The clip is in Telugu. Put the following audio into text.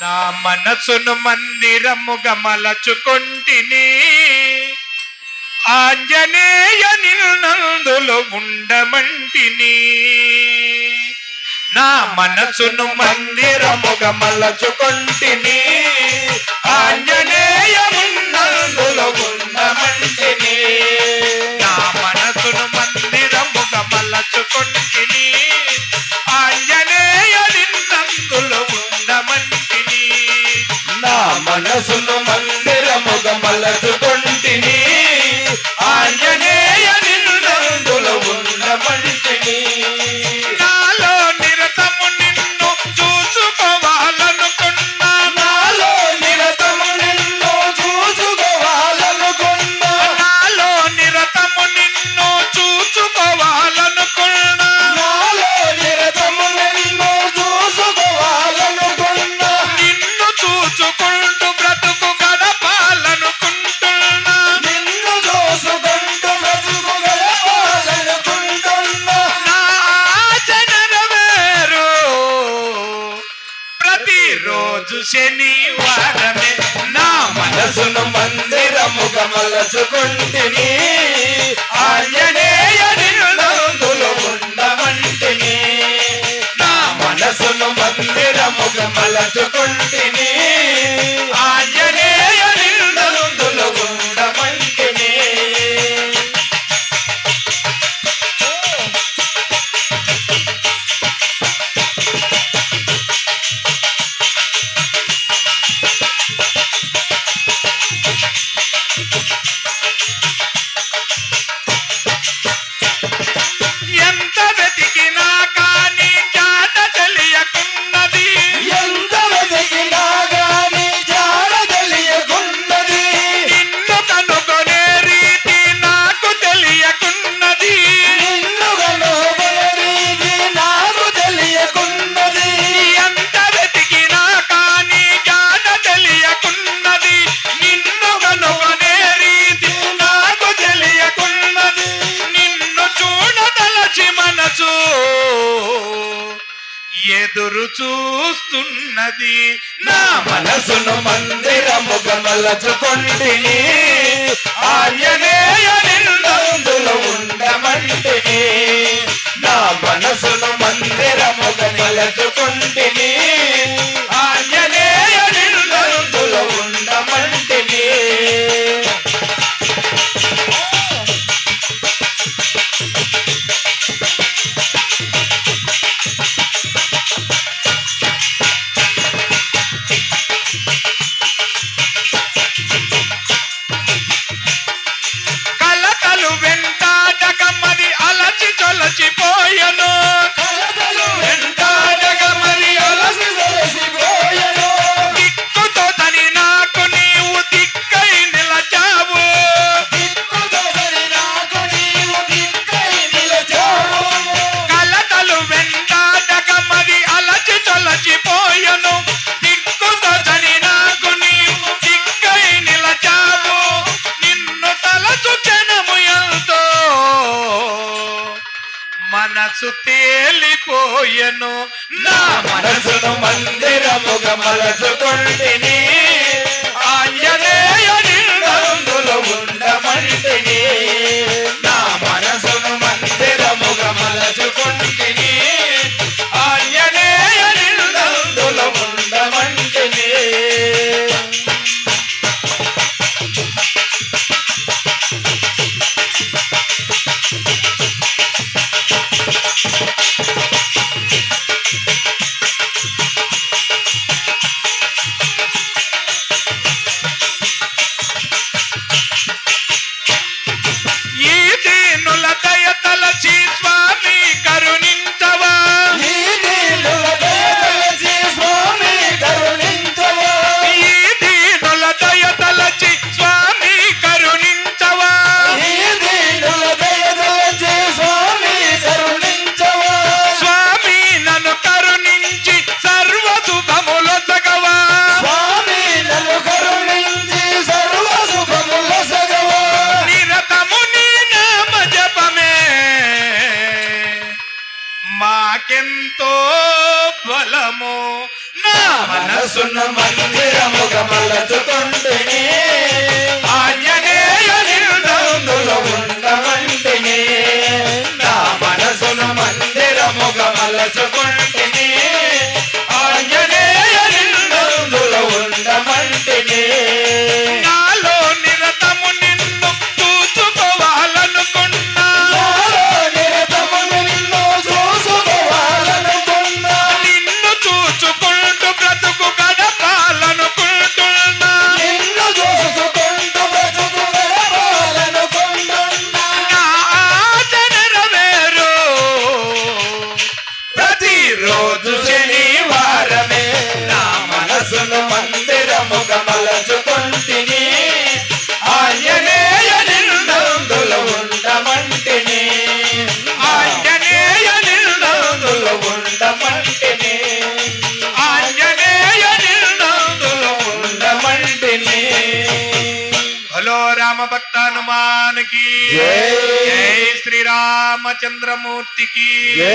నా మనసును మందిరము గమలచుకుంటిని ఆంజనేయ నిన్నందులో ఉండమంటిని. నా మనసును మందిరము గమలచుకుంటిని ఆంజనేయ రోజు శనివారమే నా మనసును మందిరముగా మలచుకుంటుని ఆంజనేయ ఉండమంటిని. నా మనసును మందిరముగా మలచుకుంటుని ఎదురు చూస్తున్నది. నా మనసును మందిరము మలచుకొంటిని ఆర్యనేయ నిన్నందులో నా మనసును మందిరము మలచుకొంటిని செய்யணும் మనసు తేలిపోయను. నా మనసును మందిరముగా మలచుకుంటిని. ఆంజనేయ నిన్నందులో ఉండమంటిని. మందిరము నా మనసున్న మందిరముగా మలచుకొని. భక్త హనుమానికి జై. శ్రీరామచంద్రమూర్తికి జై